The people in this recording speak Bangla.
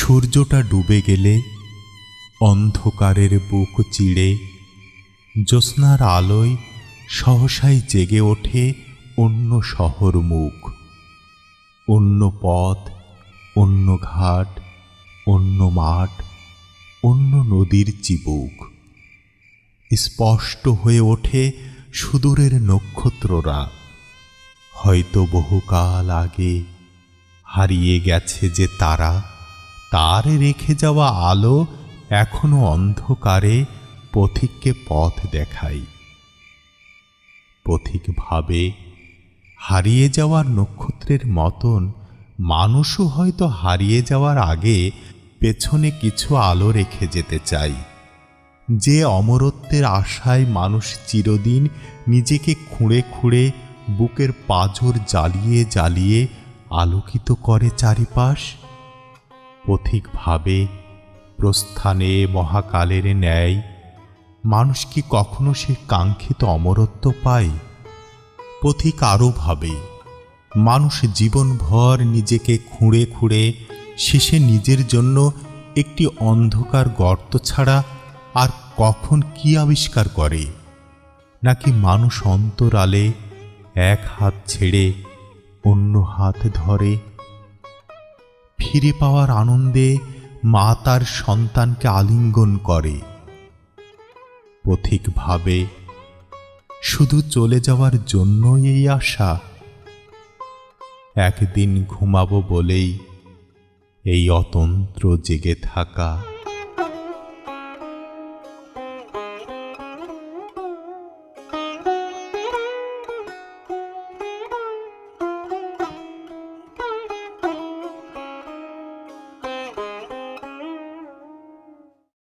সূর্যটা ডুবে গেলে অন্ধকারের বুক চিড়ে, জ্যোৎস্নার আলোয় সহসাই জেগে ওঠে অন্য শহর মুখ, অন্য পথ, অন্য ঘাট, অন্য মাঠ, অন্য নদীর চিবুক। স্পষ্ট হয়ে ওঠে সুদূরের নক্ষত্ররা। হয়তো বহুকাল আগে হারিয়ে গেছে যে তারা তার রেখে যাওয়া আলো এখনও অন্ধকারে পথিককে পথ দেখায় পথিক ভাবে, হারিয়ে যাওয়ার নক্ষত্রের মতন, মানুষও হয়তো হারিয়ে যাওয়ার আগে পেছনে কিছু আলো রেখে যেতে চাই। যে অমরত্বের আশায় মানুষ চিরদিন নিজেকে খুঁড়ে খুঁড়ে বুকের পাঁজর জ্বালিয়ে জ্বালিয়ে আলোকিত করে চারিপাশ পথিক ভাবে প্রস্থানে মহাকালের ন্যায়, মানুষ কি কখনো সে কাঙ্ক্ষিত অমরত্ব পায়? পথিক আরও ভাবে, মানুষ জীবনভর নিজেকে খুঁড়ে খুঁড়ে শেষে নিজের জন্য একটি অন্ধকার গর্ত ছাড়া আর কখন কি আবিষ্কার করে? নাকি মানুষ অন্তরালে এক হাত ছেড়ে অন্য হাত ধরে ফিরে পাওয়ার আনন্দে মা তার সন্তানকে আলিঙ্গন করে। পথিক ভাবে, শুধু চলে যাওয়ার জন্য এই আশা। একদিন ঘুমাবো বলেই এই অতন্ত্র জেগে থাকা।